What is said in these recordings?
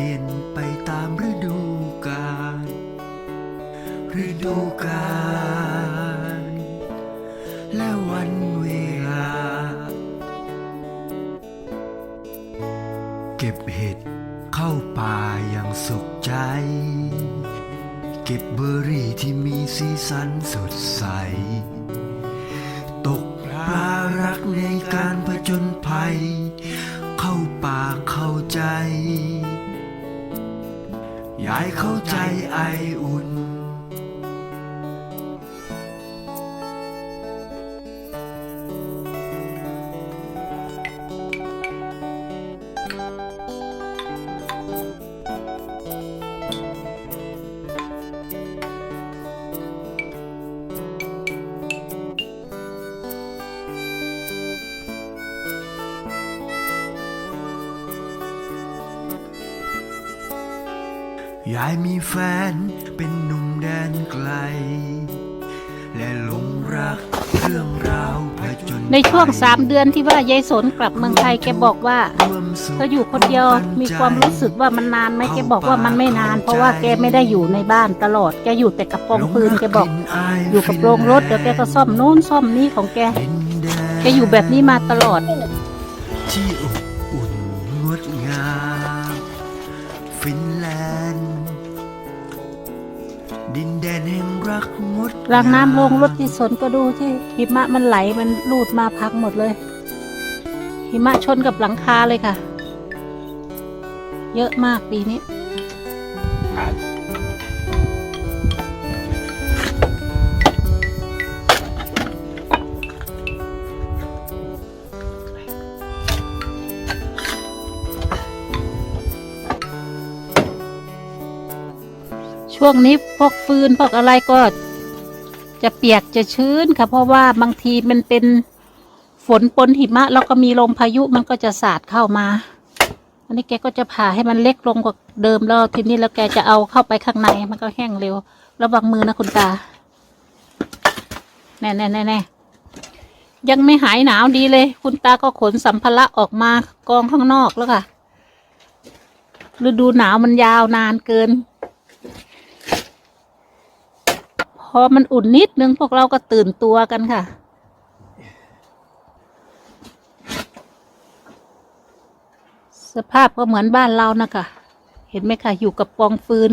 ลี่ยนไปตามฤดูกาลฤดูกาลและวันเวลา เก็บเห็ดเข้าป่าอย่างสุขใจ เก็บเบอร์รี่ที่มีสีสันสดใส ตกปลารักในการผจญภัย เข้าป่าเข้าใจ ยายเข้าใจไออุ่น ยายมีแฟนเป็นหนุ่มแดนไกล และหลงรักเรื่องราวผจญในช่วงสามเดือนที่ว่ายายสนกลับเมืองไทยแกบอกว่าเขาอยู่คนเดียวมีความรู้สึกว่ามันนานไหมแกบอกว่ามันไม่นาน เพราะว่าแกไม่ได้อยู่ในบ้านตลอดแกอยู่แต่กับกองฟืนแกบอก อยู่กับโรงรถเดี๋ยวแกก็ซ่อมนู้นซ่อมนี่ของแกแดนแกอยู่แบบนี้มาตลอดที่อบอุ่นงดงาม ห่งรังดรางน้ำลงรถที่สนก็ดูที่หิมะมันไหลมันลูดมาพักหมดเลย หิมะชนกับหลังคาเลยค่ะ เยอะมากปีนี้ ช่วงนี้พวกฟืนพวกอะไรก็ จะเปียกจะชื้นค่ะ เพราะว่าบางทีมันเป็นฝนปนหิมะ แล้วก็มีลมพายุมันก็จะสาดเข้ามา อันนี้แกก็จะผ่าให้มันเล็กลงกว่าเดิมแล้วทีนี้แล้วแกจะเอาเข้าไปข้างในมันก็แห้งเร็ว ระวังมือนะคุณตาแน่แน่แน่แน่ยังไม่หายหนาวดีเลย คุณตาก็ขนสัมภาระออกมากองข้างนอกแล้วค่ะฤดูหนาวมันยาวนานเกิน พอมันอุ่นนิดนึงพวกเราก็ตื่นตัวกันค่ะ สภาพก็เหมือนบ้านเรานะคะ เห็นไหมคะอยู่กับกองฟืน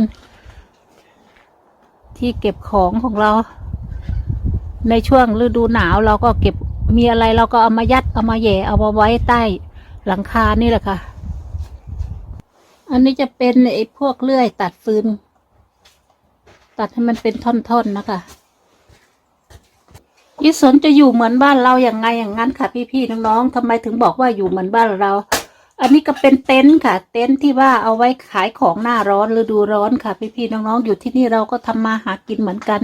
ที่เก็บของของเรา ในช่วงฤดูหนาวเราก็เก็บมีอะไรเราก็เอามายัดเอามาแย่เอามาไว้ใต้หลังคานี่แหละค่ะ อันนี้จะเป็นไอ้พวกเลื่อยตัดฟืน ตัดให้มันเป็นท่อนๆนะคะยิสนจะอยู่เหมือนบ้านเราอย่างไงอย่างนั้นค่ะพี่ๆน้องๆทำไมถึงบอกว่าอยู่เหมือนบ้านเรา อันนี้ก็เป็นเต็นท์ค่ะ เต็นท์ที่ว่าเอาไว้ขายของหน้าร้อนฤดูร้อนค่ะ พี่ๆน้องๆอยู่ที่นี่เราก็ทำมาหากินเหมือนกัน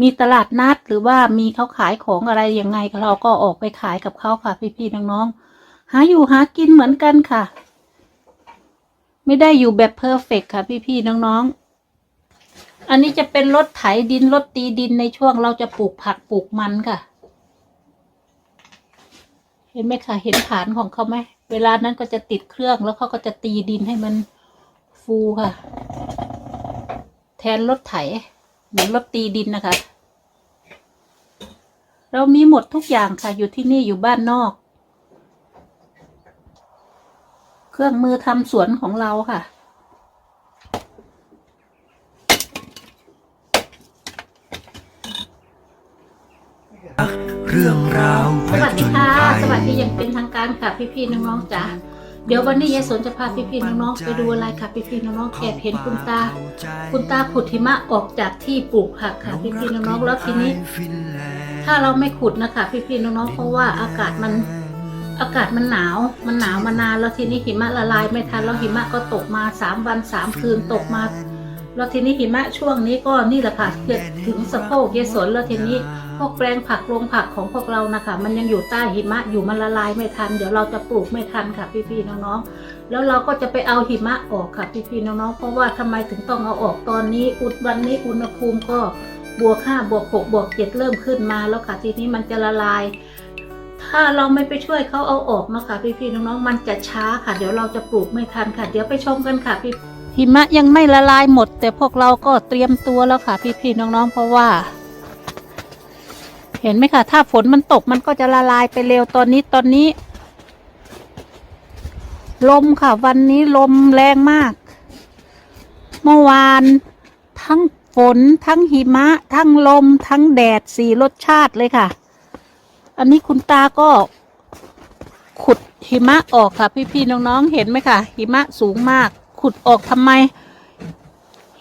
มีตลาดนัดหรือว่ามีเขาขายของอะไรยังไงเราก็ออกไปขายกับเขาค่ะ พี่ๆน้องๆหาอยู่หากินเหมือนกันค่ะ ไม่ได้อยู่แบบเพอร์เฟกค่ะ พี่ๆน้องๆ อันนี้จะเป็นรถไถดินรถตีดินในช่วงเราจะปลูกผักปลูกมันค่ะ เห็นไหมคะเห็นฐานของเขาไหม เวลานั้นก็จะติดเครื่องแล้วเขาก็จะตีดินให้มันฟูค่ะ แทนรถไถ เหมือนรถตีดินนะคะ เรามีหมดทุกอย่างค่ะ อยู่ที่นี่อยู่บ้านนอก เครื่องมือทำสวนของเราค่ะ วัสดีอย่างเป็นทางการค่ะพี่ๆน้องๆจ๋าเดี๋ยววันนี้ยายสนจะพาพี่ๆน้องๆไปดูอะไรค่ะพี่ๆน้องๆแอบเห็นคุณตา คุณตาขุดหิมะออกจากที่ปลูกผักค่ะพี่ๆน้องๆแล้วทีนี้ ถ้าเราไม่ขุดนะคะพี่ๆน้องๆเพราะว่าอากาศมันอากาศมันหนาว มันหนาวมานานแล้วทีนี้หิมะละลายไม่ทันแล้วหิมะก็ตกมาสามวันสามคืนตกมา แล้วทีนี้หิมะช่วงนี้ก็นี่แหละค่ะเกือบถึงสะโพกเยสนแล้วทีนี้พวกแปลงผักโรงผักของพวกเรานะคะ มันยังอยู่ใต้หิมะอยู่มันละลายไม่ทัน เดี๋ยวเราจะปลูกไม่ทันค่ะพี่ๆน้องๆ แล้วเราก็จะไปเอาหิมะออกค่ะพี่ๆน้องๆ เพราะว่าทำไมถึงต้องเอาออกตอนนี้อุดวันนี้อุณหภูมิก็บวกห้าบวกหกบวกเจ็ดเริ่มขึ้นมาแล้วค่ะทีนี้มันจะละลาย ถ้าเราไม่ไปช่วยเขาเอาออกนะคะพี่ๆน้องๆ มันจะช้าค่ะ เดี๋ยวเราจะปลูกไม่ทันค่ะ เดี๋ยวไปชมกันค่ะพี่ หิมะยังไม่ละลายหมด แต่พวกเราก็เตรียมตัวแล้วค่ะ พี่ๆน้องๆเพราะว่า เห็นไหมคะถ้าฝนมันตกมันก็จะละลายไปเร็วตอนนี้ตอนนี้ ลมค่ะ วันนี้ลมแรงมาก เมื่อวาน ทั้งฝนทั้งหิมะ ทั้งลม ทั้งแดดสี่รสชาติเลยค่ะ อันนี้คุณตาก็ขุดหิมะออกค่ะ พี่ๆน้องๆเห็นไหมคะหิมะสูงมาก ขุดออกทำไม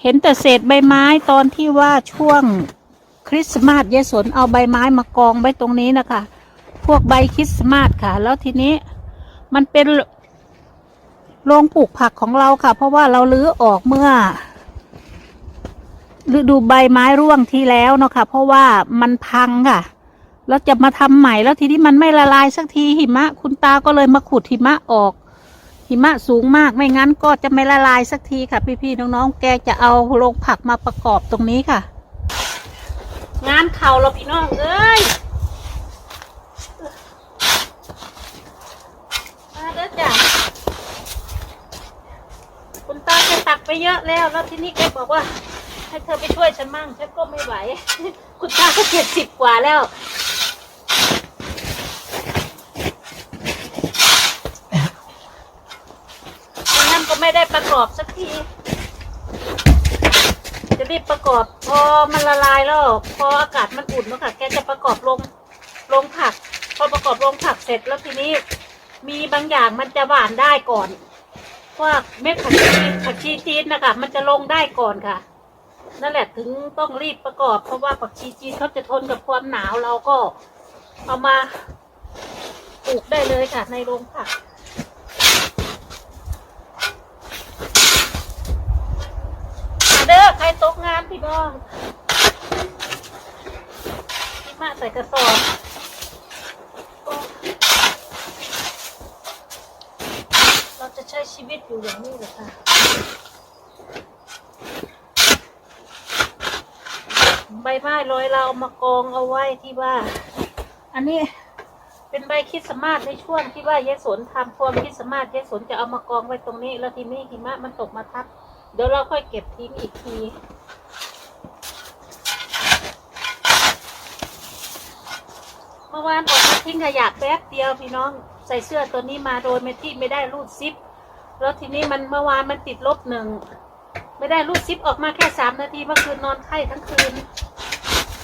เห็นแต่เศษใบไม้ตอนที่ว่าช่วงคริสต์มาสยายสนเอาใบไม้มากองไว้ตรงนี้นะคะ พวกใบคริสต์มาสค่ะ แล้วทีนี้มันเป็นโรงปลูกผักของเราค่ะ เพราะว่าเราลื้อออกเมื่อฤดูใบไม้ร่วงที่แล้วเนาะค่ะ เพราะว่ามันพังค่ะ แล้วจะมาทำใหม่แล้วทีนี้มันไม่ละลายสักทีหิมะ คุณตาก็เลยมาขุดหิมะออก หิมะสูงมากไม่งั้นก็จะไม่ละลายสักทีค่ะ พี่ๆน้องๆ แกจะเอาโรงผักมาประกอบตรงนี้ค่ะ งานเข่าเราพี่น้องเอ้ยมาเด้อจ้ะคุณตาแกตักไปเยอะแล้ว แล้วที่นี้แกบอกว่า ให้เธอไปช่วยฉันมั่งฉันก็ไม่ไหว คุณตาก็เจ็ดสิบกว่าแล้ว ไม่งั้นก็ ไม่ได้ประกอบสักที จะรีบประกอบพอมันละลายแล้วพออากาศมันอุ่นแล้วค่ะแกจะประกอบลงลงผัก พอประกอบลงผักเสร็จแล้วทีนี้ มีบางอย่างมันจะหวานได้ก่อนว่าเม็ดผักชีผักชีจีนนะคะมันจะลงได้ก่อนค่ะ นั่นแหละถึงต้องรีบประกอบเพราะว่าผักชีจีนเขาจะทนกับความหนาวเราก็เอามาปลูกได้เลยค่ะในโรงผัก มาเด้อใคร ก้องมาใส่กระสอบโอ้เราจะใช้ชีวิตอยู่อย่างนี้เลยค่ะใบไม้ลอยเราเอามากองเอาไว้ที่ว่าอันนี้เป็นใบคิดสต์มาสในช่วงที่ว่ายายสนทำพวงคริดสต์มาสยายสนจะเอามากองไว้ตรงนี้ แล้วทีนี้หิมะมันตกมาทับ เดี๋ยวเราค่อยเก็บทิ้งอีกที มื่อวานออกมาทิ้งขยะแป๊บเดียวพี่น้องใส่เสื้อตัวนี้มาโดยไม่ที่ไม่ได้รูดซิป แล้วทีนี้มันเมื่อวานมันติดลบหนึ่งไม่ได้รูดซิปออกมาแค่สามนาทีเมื่อคืนนอนไข้ทั้งคืน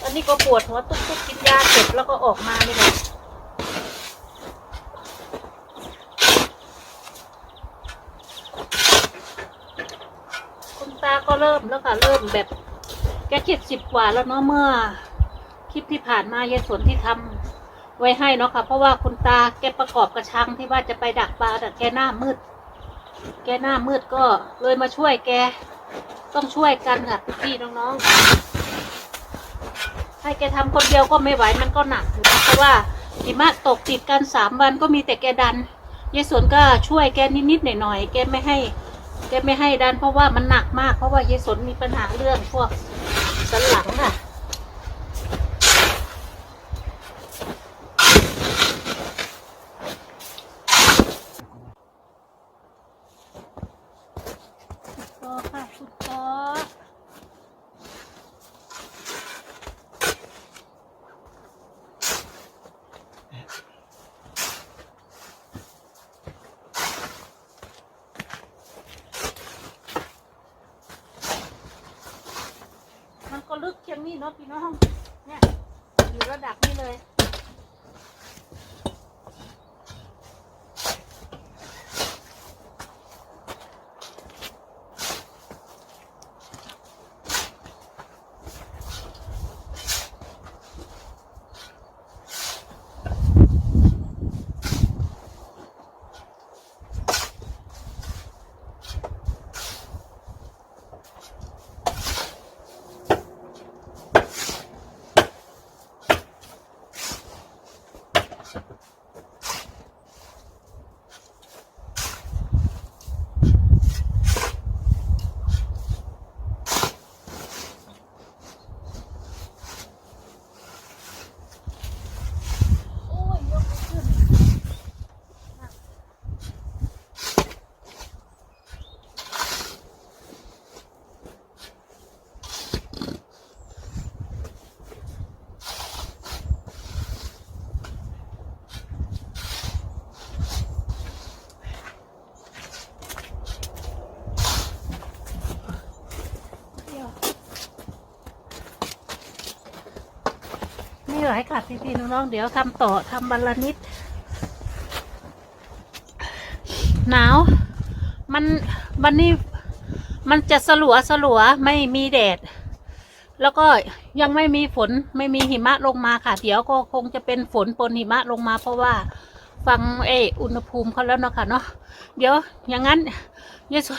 อันนี้ก็ปวดหัวตุ๊กๆกินยาเสร็จแล้วก็ออกมานี่แหละคุณตาก็เริ่มแล้วค่ะเริ่มแบบแกเจ็ดสิบกว่าแล้วเนาะเมื่อคลิปที่ผ่านมายายสนที่ทำ ไว้ให้เนาะค่ะ เพราะว่าคุณตาแกประกอบกระชังที่ว่าจะไปดักปลาแต่แกหน้ามืด แกหน้ามืดก็เลยมาช่วยแก ต้องช่วยกันค่ะพี่น้องๆ ให้แกทำคนเดียวก็ไม่ไหวมันก็หนักนะเพราะว่าหิมะตกติดกันสามวันก็มีแต่แกดันยายสวนก็ช่วยแกนิดๆหน่อยๆแกไม่ให้ แกไม่ให้ดันเพราะว่ามันหนักมาก เพราะว่ายายสนมีปัญหาเรื่องพวกสันหลังค่ะ ต่อค่ะคุณต่อมันก็ลึกเชียง นี่เนาะพี่น้องเนี่ยอยู่ระดับนี้เลย อย ค่ะพี่ๆน้องๆเดี๋ยวทำต่อทำบัลลนิด หนาว มันวันนี้มันจะสลัวสลัวไม่มีแดด แล้วก็ยังไม่มีฝนไม่มีหิมะลงมาค่ะ เดี๋ยวก็คงจะเป็นฝนปนหิมะลงมาเพราะว่าฟังเอออุณหภูมิเขาแล้วเนาะค่ะเนาะเดี๋ยวอย่างนั้นเยสุ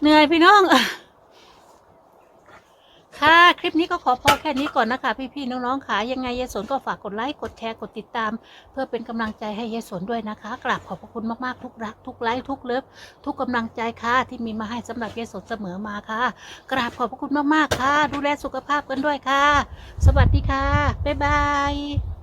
เหนื่อยพี่น้อง ค่ะ คลิปนี้ก็ขอพอแค่นี้ก่อนนะคะ พี่ๆน้องๆค่ะยังไงยายสนก็ฝากกดไลค์กดแชร์กดติดตาม เพื่อเป็นกำลังใจให้ยายสนด้วยนะคะ กราบขอบพระคุณมากๆทุกรัก ทุกไลค์ทุกเลิฟทุกกำลังใจค่ะที่มีมาให้สำหรับยายสนเสมอมาค่ะ กราบขอบพระคุณมากๆค่ะ ดูแลสุขภาพกันด้วยค่ะ สวัสดีค่ะบ๊ายบาย